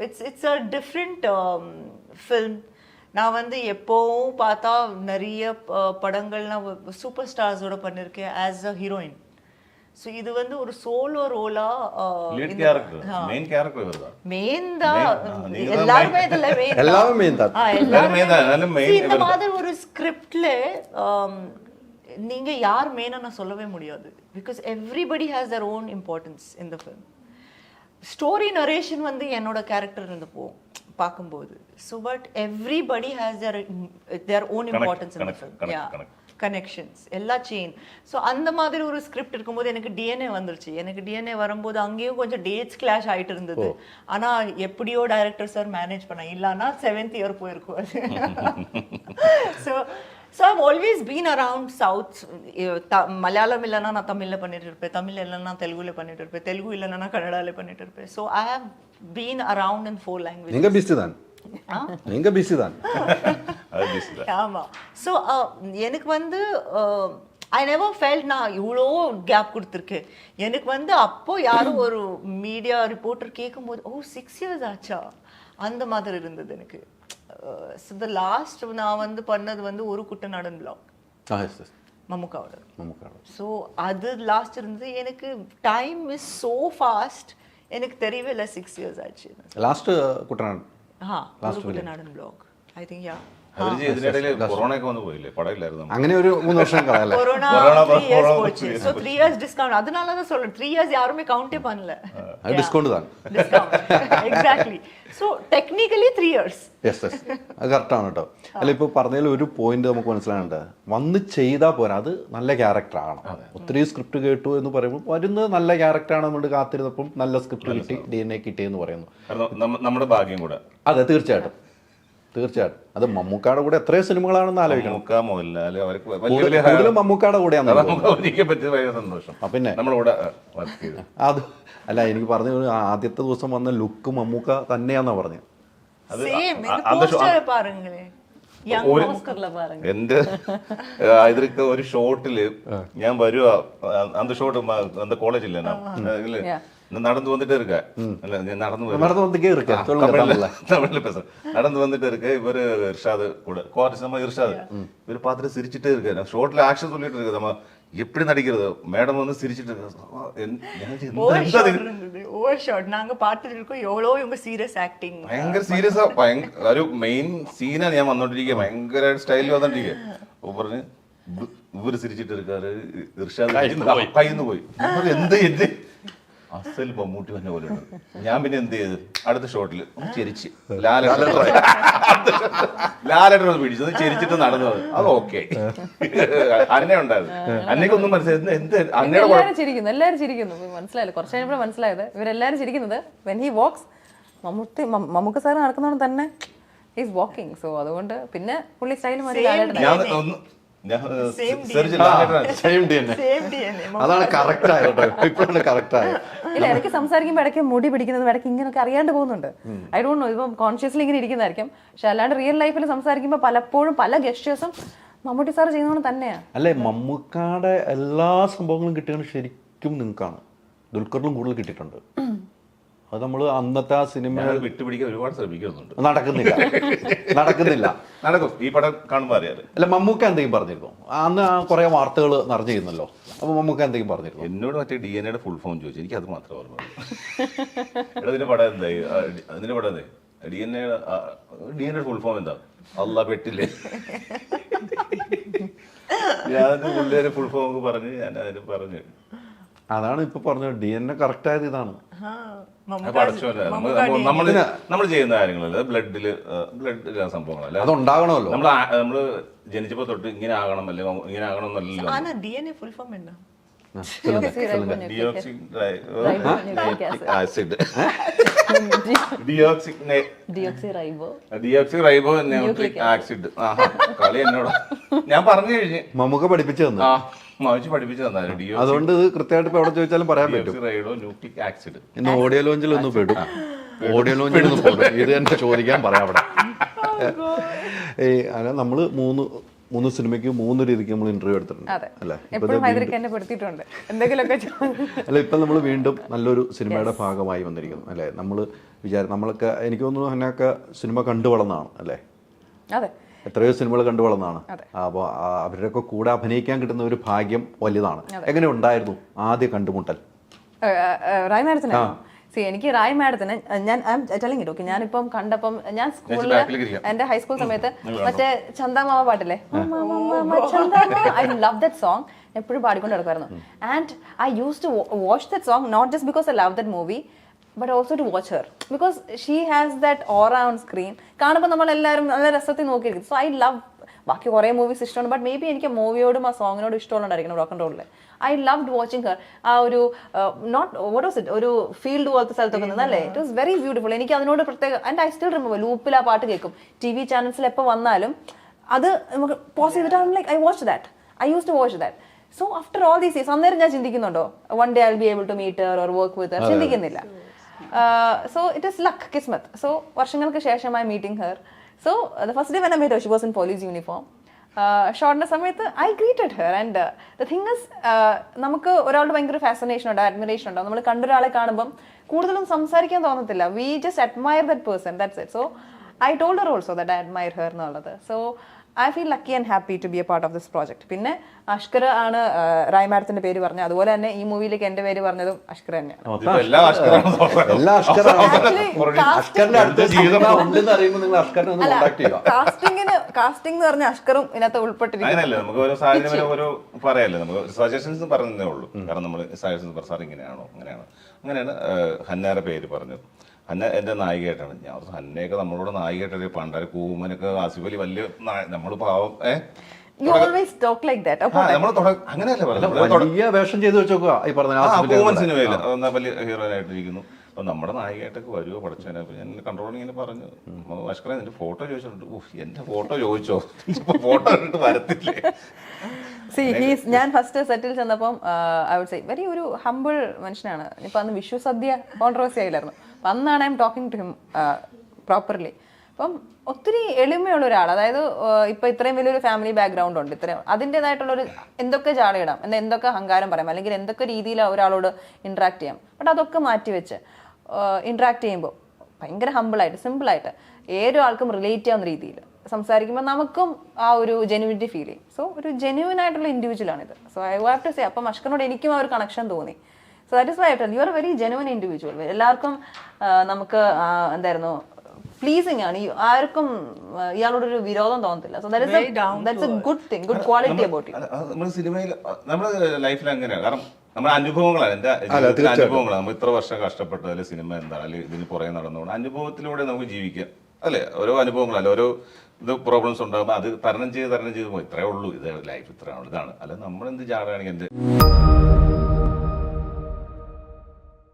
It's it's a different film நான் வந்து எப்போவும் பார்த்தா நிறைய படங்கள்லாம் சூப்பர் ஸ்டார்ஸோட பண்ணியிருக்கேன் ஆஸ் அ ஹீரோயின் ஸோ இது வந்து ஒரு சோலோ ரோலா மெயின் தான். எல்லாருமே இதில் இந்த மாதிரி ஒரு ஸ்கிரிப்ட்ல um, நீங்க யார் மெயினாக நான் சொல்லவே முடியாது. Because everybody has their own importance இந்த ஃபிலிம் ஸ்டோரி நரேஷன் வந்து என்னோட கேரக்டர் இருந்து போகும் பார்க்கும்போது. So but everybody has their their own importance connect, film yeah. Connections எல்லா செயின் ஸோ அந்த மாதிரி ஒரு ஸ்கிரிப்ட் இருக்கும்போது எனக்கு டிஎன்ஏ வந்துருச்சு. எனக்கு டிஎன்ஏ வரும்போது அங்கேயும் கொஞ்சம் டேட்ஸ் கிளாஷ் ஆயிட்டு இருந்தது. ஆனா எப்படியோ டைரக்டர் சார் மேனேஜ் பண்ண. இல்லைன்னா செவன்த் இயர் போயிருக்கும் அது. So so I've always been around south the Malayalam இல்லைன்னா நான் தமிழில் பண்ணிட்டு இருப்பேன் தமிழ் இல்லைன்னா தெலுங்குல பண்ணிட்டு இருப்பேன் தெலுங்கு இல்லைன்னா கன்னடாவில் பண்ணிட்டு இருப்பேன் so I have been around in four language நீங்கள் பிஸ்டு தான். நீங்கள் பிஸ்டு தான். ஆமாம் ஸோ uh, எனக்கு வந்து ஐ நெவர் ஃபெல்ட் நான் இவ்வளோ கேப் கொடுத்துருக்கேன் எனக்கு வந்து அப்போது யாரும் ஒரு மீடியா ரிப்போர்ட்டர் கேட்கும்போது ஓ சிக்ஸ் இயர்ஸ் ஆச்சா? அந்த மாதிரி இருந்தது எனக்கு. த லாஸ்ட் நான் வந்து பண்ணது வந்து ஒரு குட்டநாடன் பிளாக் ஆ எஸ் எஸ் மம்முக்காவோட നമുക്കാണ് ஸோ அது லாஸ்ட் இருந்தது எனக்கு டைம் இஸ் ஸோ ஃபாஸ்ட் எனக்கு தெரியவே இல்லை சிக்ஸ் இயர்ஸ் ஆச்சு ലാസ്റ്റ് കുട്ടനാട് ஆ ஒரு குட்டநாடன் பிளாக் ஐ திங்க் யா അവര് ഇതിനിടയിൽ കൊറോണ ഒക്കെ വന്ന് പോയില്ലേ പടമില്ലായിരുന്നു അങ്ങനെ ഒരു മൂന്ന് വർഷം കളയല്ലേ corona corona three years corona போச்சு three years so three years discount அதனால தான் சொல்றேன் த்ரீ இயர்ஸ் யாருமே கவுண்டே பண்ணல അത് discount So technically three years yes yes അത് കറക്റ്റാണ് കേട്ടോ. അല്ല ഇപ്പോൾ പറഞ്ഞതിൽ ഒരു പോയിന്റ് നമുക്ക് മനസ്സിലാകുന്നുണ്ട് വന്ന് ചെയ്താൽ പോരാ അത് നല്ല ക്യാരക്ടറാണ് ഒത്തിരി സ്ക്രിപ്റ്റ് കേട്ടു എന്ന് പറയുമ്പോൾ വരുന്ന നല്ല ക്യാരക്ടറാണ് നമ്മൾ കാത്തിരുന്നപ്പം നല്ല സ്ക്രിപ്റ്റ് കിട്ടി ഡി എൻ എ കിട്ടിയെന്ന് പറയുന്നു. നമ്മുടെ ഭാഗ്യം കൂടെ. അതെ തീർച്ചയായിട്ടും. തീർച്ചയായിട്ടും അത് മമ്മൂക്കാടെ കൂടെ എത്രയോ സിനിമകളാണെന്ന് ആലോചിക്കണം നമുക്ക് മോഹൻലാല് അവർക്ക് വലിയ കൂടുതൽ- വലിയ കൂടുതലും മമ്മൂക്കാടെ കൂടെയാണ് നമുക്ക് ഒരിക്കൽ പറ്റിയത് ഭയങ്കര സന്തോഷം ആ, പിന്നെ നമ്മളിവിടെ വർക്ക് ചെയ്തു അത് അല്ല എനിക്ക് പറഞ്ഞു ആദ്യത്തെ ദിവസം വന്ന ലുക്ക് മമ്മൂക്ക തന്നെയാന്നാ പറഞ്ഞത് അത് சேம் அ- இந்த அந்த ஷோ- போஸ்டர் பாருங்களேன் யங் ഒരു- ஓஸ்கர்ல பாருங்க എന്റെ ഇതിലൊക്കെ ഒരു ഷോട്ടില് ഞാൻ വരുവാ அந்த ஷோட்டு அந்த காலேஜ் இல்ல நான் இல்ல நான் நடந்து வந்துட்டே இருக்கேன் இல்ல நான் நடந்து வருவேன் നടന്നു വന്നിക്കേ ഇരിക്ക சொல்லுங்க தமிழ்ல தமிழ்ல தமிழ்ல பேசுறேன் நடந்து வந்துட்டு இருக்கு இவரு இர்ஷாது கூட கோர்ஸ் நம்ம இர்ஷாது இவர் பார்த்துட்டு சிரிச்சுட்டே இருக்கு நான் ஷோட்ல ஆக்ஷன் சொல்லிட்டு இருக்கு நம்ம எப்படி நடிக்கிறது மேடம் வந்து சிரிச்சிட்டு இருக்கு ஆ, என்- ഞാൻ ചോദിച്ചു, എന്താ- ஓவர் എന്താ ஷாட் ഇത്? இருந்தது ஓவர் ஷாட் நாங்க பார்த்துட்டு இருக்கோம் எவ்வளோ இவங்க சீரியஸ் ஆக்டிங் ഭയങ്കര സീരിയസ് ആ ഭയങ്കര ഒരു മെയിൻ സീനാണ് ഞാൻ വന്നോണ്ടിരിക്കുക ഭയങ്കര സ്റ്റൈലിൽ വന്നോണ്ടിരിക്കുക അപ്പൊ പറഞ്ഞ് ഇവ- ഇവര് സിരിച്ചിട്ട് എടുക്കാറ് ഇർഷാദ് കയ്യിന്ന് പോയി ഞാൻ പറഞ്ഞു, എന്ത് എന്ത് അസൽ മമ്മൂട്ടി വന്ന പോലെ ഉണ്ട്. ഞാൻ പിന്നെ എന്ത് ചെയ്ത്? അടുത്ത ഷോട്ടിൽ ഒന്ന് ചെരിച്ച്. ലാലേട്ടൻ ലാലേട്ടൻ ഒന്ന് പിടിച്ചത് ചെരിച്ചിട്ട് നടന്നു വന്നു. അത് ഓക്കെ അന്നെ ഉണ്ടായിരുന്നു അന്നയ്ക്കൊന്നും മനസ്സിലായി എന്ത് അന്നയുടെ ചിരിക്കുന്നു എല്ലാരും ചിരിക്കുന്നു. മനസ്സിലായില്ല? കുറച്ച് കഴിഞ്ഞപ്പോൾ മനസ്സിലായത്. ഇവരെല്ലാരും ചിരിക്കുന്നത് when he walks Mammootty Mammukka sir നടക്കുന്നതുകൊണ്ട് തന്നെ ഈസ് വാക്കിംഗ് സോ അതുകൊണ്ട് പിന്നെ പുള്ളി സ്റ്റൈൽ മാറി ലാലേട്ടൻ. അതാണ് ഇല്ല ഇടയ്ക്ക് സംസാരിക്കുമ്പോൾ ഇടയ്ക്ക് മുടി പിടിക്കുന്നത് ഇടയ്ക്ക് ഇങ്ങനെ അറിയാണ്ട് പോകുന്നുണ്ട്. ഐ ഡോണ്ട് നോ ഇപ്പം കോൺഷ്യസ്ലി ഇങ്ങനെ ഇരിക്കുന്നതായിരിക്കും. പക്ഷെ അല്ലാണ്ട് റിയൽ ലൈഫിൽ സംസാരിക്കുമ്പോ പലപ്പോഴും പല ഗസ്റ്റേഴ്സും മമ്മൂട്ടി സാർ ചെയ്യുന്നത് തന്നെയാണ് അല്ലെ മമ്മൂക്കാടെ എല്ലാ സംഭവങ്ങളും കിട്ടിയാണ് ശരിക്കും നിങ്ങൾക്കാണ്. ദുൽഖറിലും കൂടുതൽ കിട്ടിയിട്ടുണ്ട്. അത് നമ്മൾ അന്നത്തെ ആ സിനിമ വിട്ടുപിടിക്കാൻ ഒരുപാട് ശ്രമിക്കുന്നുണ്ട്. നടക്കുന്നില്ല. നടക്കുന്നില്ല. നടക്കും. ഈ പടം കാണുമ്പോൾ അറിയാതെ അല്ല മമ്മൂക്ക എന്തെങ്കിലും പറഞ്ഞിരുന്നു? അന്ന് ആ കുറെ വാർത്തകൾ നിറഞ്ഞിരുന്നല്ലോ. അപ്പൊ മമ്മൂക്ക എന്തെങ്കിലും പറഞ്ഞിരുന്നു? എന്നോട് മറ്റേ ഡി എൻ എയുടെ ഫുൾ ഫോം ചോദിച്ചു. എനിക്ക് അത് മാത്രം ഓർമ്മ എടാ ഇതിന്റെ പടം എന്തായി അതിന്റെ പടം എന്തായി D N A D N എയുടെ ഫുൾ ഫോം എന്താ? അല്ല പെട്ടില്ലേ. ഞാൻ പുള്ളിയുടെ ഫുൾ ഫോം ഒക്കെ പറഞ്ഞ് ഞാൻ അതിന് പറഞ്ഞു. അതാണ് ഇപ്പൊ പറഞ്ഞത്. ഡി എൻ എ കറക്റ്റ് ആയത് ഇതാണ്. നമ്മൾ ചെയ്യുന്ന കാര്യങ്ങളല്ല? ബ്ലഡിൽ ബ്ലഡ് സംഭവങ്ങളല്ല? അതുണ്ടാകണമല്ലോ. നമ്മൾ നമ്മൾ ജനിച്ചപ്പോ തൊട്ട് ഇങ്ങനെ ആകണം അല്ലേ? ഇങ്ങനെ ആകണം എന്നല്ലല്ലോ D N A full form ഉണ്ടോ? ഡിയോക്സിറൈബോ ന്യൂട്രിക് ആസിഡ് കളി എന്നോട്. ഞാൻ പറഞ്ഞു കഴിഞ്ഞു. മമ്മൂക്ക പഠിപ്പിച്ചു തന്നു. മവിച്ച് പഠിപ്പിച്ചു തന്നാലും ഡിയോക്സി അതുകൊണ്ട് ഇത് കൃത്യമായിട്ട് ഇപ്പൊ എവിടെ ചോദിച്ചാലും പറയാൻ പറ്റും. റൈഡോ ന്യൂക്ലിക് ഇന്ന് ഓഡിയോ ലോഞ്ചിൽ ഒന്ന് പെടും. ഓഡിയോ ലോഞ്ചിൽ ഒന്ന് പെടും. ഇത് തന്നെ ചോദിക്കാൻ പറയാം അവിടെ. ഏയ് അല്ല നമ്മൾ മൂന്ന് മൂന്ന് സിനിമയ്ക്ക് മൂന്ന് രീതിക്ക് നമ്മൾ ഇന്റർവ്യൂ എടുത്തിട്ടുണ്ട്. അല്ലേ? അല്ല ഇപ്പം നമ്മൾ വീണ്ടും നല്ലൊരു സിനിമയുടെ ഭാഗമായി വന്നിരിക്കുന്നു. അല്ലേ? നമ്മൾ വിചാരം നമ്മളൊക്കെ എനിക്ക് തോന്നുന്നു അതിനൊക്കെ സിനിമ കണ്ടു വളർന്നതാണ് അല്ലേ? അതെ. എത്രയോ സിനിമകൾ കണ്ടു വളർന്നാണ്. അപ്പോൾ അവരുടെയൊക്കെ കൂടെ അഭിനയിക്കാൻ കിട്ടുന്ന ഒരു ഭാഗ്യം വലുതാണ് എങ്ങനെ ഉണ്ടായിരുന്നു ആദ്യ കണ്ടുമുട്ടൽ? റായ് മാഡത്തിന്? സി എനിക്ക് റായ് മാഡത്തിന് ഞാൻ ടെലിംഗ് ഓക്കെ ഞാനിപ്പം കണ്ടപ്പം ഞാൻ സ്കൂളിൽ. എന്റെ ഹൈസ്കൂൾ സമയത്ത് മറ്റേ ചന്ദാമാമ പാട്ടില്ലേ? ഐ ലവ് ദറ്റ് സോങ് എപ്പോഴും പാടിക്കൊണ്ട് നടക്കുമായിരുന്നു and I use to watch that song not just because I love that movie but also to watch her because she has that aura on screen കാണുമ്പോൾ നമ്മൾ എല്ലാവരും നല്ല രസത്തിൽ നോക്കിയിരിക്കും. സോ ഐ ലവ് ബാക്കി കുറേ മൂവീസ് ഇഷ്ടമാണ്. ബട്ട് മേ ബി എനിക്ക് മൂവിയോടും ആ സോങ്ങിനോടും ഇഷ്ടമുള്ളതായിരിക്കും റോക്ക് ആൻഡ് റോളിൽ ഐ ലവ് വാച്ചിങ് ഹർ ആ ഒരു നോട്ട് വാട്ട് വാസ് ഇറ്റ് ഒരു ഫീൽഡ് പോലത്തെ സ്ഥലത്തൊക്കെ നിന്നല്ലേ ഇറ്റ് വാസ് വെരി ബ്യൂട്ടിഫുൾ എനിക്ക് അതിനോട് പ്രത്യേക ആൻഡ് ഐ സ്റ്റിൽ റിമൂവ് ലൂപ്പിൽ ആ പാട്ട് കേൾക്കും. ടി വി ചാനൽസിൽ എപ്പോൾ വന്നാലും അത് നമുക്ക് പോസ് ചെയ്തിട്ട് like I watch that I use to watch that so after all these years അന്നേരം ഞാൻ ചിന്തിക്കുന്നുണ്ടോ? One day I be able to meet or work with ചിന്തിക്കുന്നില്ല. സോ ഇറ്റ് ഇസ് ലക്ക് കിസ്മത്ത് so വർഷങ്ങൾക്ക് ശേഷമായി meeting her so the first day when I met she was in police uniform ഷോർട്ടിന്റെ സമയത്ത് I greeted her and the thing is നമുക്ക് ഒരാളുടെ ഭയങ്കര fascination ഉണ്ട് admiration ഉണ്ടാവും നമ്മൾ കണ്ടൊരാളെ കാണുമ്പം കൂടുതലും സംസാരിക്കാൻ തോന്നത്തില്ല. We just admire that person that's it so I told her also that I admire her എന്നുള്ളത്. So I feel lucky and happy to be a part of this project പിന്നെ അഷ്കർ ആണ് റായ് മാഡത്തിന്റെ പേര് പറഞ്ഞത്. അതുപോലെ തന്നെ ഈ മൂവിയിലേക്ക് എന്റെ പേര് പറഞ്ഞതും അഷ്കർ തന്നെയാണ്. കാസ്റ്റിംഗിന് കാസ്റ്റിംഗ് എന്ന് പറഞ്ഞ അഷ്കറും ഇതിനകത്ത് ഉൾപ്പെട്ടിരിക്കുന്നു സജഷൻസ് പറഞ്ഞതേ ഉള്ളൂ. കാരണം നമ്മൾ സജഷൻസ് പറഞ്ഞു സാർ ഇങ്ങനെയാണോ. അങ്ങനെയാണോ അങ്ങനെയാണ് ഏഹ്, ഹന്നാരെ പേര് പറഞ്ഞത്. ഹന്ന എന്റെ നായികയായിട്ടാണ്. ഞാൻ അന്നയൊക്കെ നമ്മളോട് നായികയായിട്ടല്ലേ പണ്ടാര കൂമനൊക്കെ ആസിഫ് അലി വലിയ നമ്മൾ പാവം ഏഹ് നമ്മൾ അങ്ങനെയല്ലേ പറഞ്ഞത്. വലിയ വേഷം ചെയ്ത് വെച്ചോക്കുക ഈ പറഞ്ഞ ആ ആസിഫിന്റെ കൂമൻ കൂടെ. സിനിമയിൽ എന്നാ വലിയ ഹീറോയിൻ ആയിട്ടിരിക്കുന്നു അപ്പൊ നമ്മുടെ നായികയായിട്ടൊക്കെ വരുമോ പഠിച്ചതിനെ അപ്പൊ ഞാൻ കൺട്രോൾ ഇങ്ങനെ പറഞ്ഞു. ഭാസ്കറെ നിന്റെ ഫോട്ടോ ചോദിച്ചിട്ടുണ്ട് ഉഫ് എന്റെ ഫോട്ടോ ചോദിച്ചോ? ഫോട്ടോ കണ്ടിട്ട് വരത്തില്ലേ? സി ഹീസ് ഞാൻ ഫസ്റ്റ് സെറ്റിൽ ചെന്നപ്പം ഐ വുഡ് സേ വെരി ഒരു ഹമ്പിൾ മനുഷ്യനാണ്. ഇപ്പൊ അന്ന് വിഷു സദ്യ കോൺട്രവേഴ്സി ആയില്ലായിരുന്നു. അപ്പൊ അന്നാണ് I'm talking to him properly അപ്പം ഒത്തിരി എളിമയുള്ള ഒരാൾ അതായത് ഇപ്പം ഇത്രയും വലിയൊരു ഫാമിലി ബാക്ക്ഗ്രൗണ്ട് ഉണ്ട്. ഇത്രയും അതിന്റെതായിട്ടുള്ള ഒരു എന്തൊക്കെ ചാടിയിടാം എന്താ എന്തൊക്കെ അഹങ്കാരം പറയാം അല്ലെങ്കിൽ എന്തൊക്കെ രീതിയിൽ ഒരാളോട് ഇന്ററാക്ട് ചെയ്യാം. ബട്ട് അതൊക്കെ മാറ്റി വെച്ച് ഇന്ററാക്ട് ചെയ്യുമ്പോൾ ഭയങ്കര ഹമ്പിളായിട്ട് സിമ്പിളായിട്ട് ഏതൊരു ആൾക്കും റിലേറ്റ് ചെയ്യാവുന്ന രീതിയിൽ സംസാരിക്കുമ്പോൾ നമുക്കും ആ ഒരു ജെനുവിനിറ്റി ഫീൽ ചെയ്യും. സോ ഒരു ജെനുവിൻ ആയിട്ടുള്ള ഇൻഡിവിജ്വൽ ഇത്. So I have to say അപ്പം അഷ്കറിനോട് എനിക്കും ആ ഒരു കണക്ഷൻ തോന്നി. So that is why you are very genuine individual എല്ലാവർക്കും നമുക്ക് എന്തായിരുന്നു പ്ലീസിങ് ആണ്. ആർക്കും ഇയാളോടൊരു വിരോധം തോന്നത്തില്ല. So that is that's a good thing good quality about you നമ്മൾ സിനിമയിൽ നമ്മുടെ ലൈഫിൽ അങ്ങനെയാണ് കാരണം നമ്മുടെ അനുഭവങ്ങളാണ്. എന്റെ. അനുഭവങ്ങളാണ്. നമ്മൾ ഇത്ര വർഷം കഷ്ടപ്പെട്ടത് അല്ലെങ്കിൽ സിനിമ എന്താണ് അല്ലെങ്കിൽ ഇതിന് പുറകെ നടന്നുകൊണ്ട് അനുഭവത്തിലൂടെ നമുക്ക് ജീവിക്കാം. അല്ലേ? ഓരോ അനുഭവങ്ങളല്ല ഓരോ ഇത് പ്രോബ്ലംസ് ഉണ്ടാകുമ്പോൾ അത് തരണം ചെയ്ത് തരണം ചെയ്ത് പോകും ഇത്രേ ഉള്ളൂ. ഇത് ലൈഫ് ഇത്രയാണ്. ഇതാണ്. അല്ല നമ്മളെന്ത് ചാടുകയാണെങ്കിൽ എന്ത്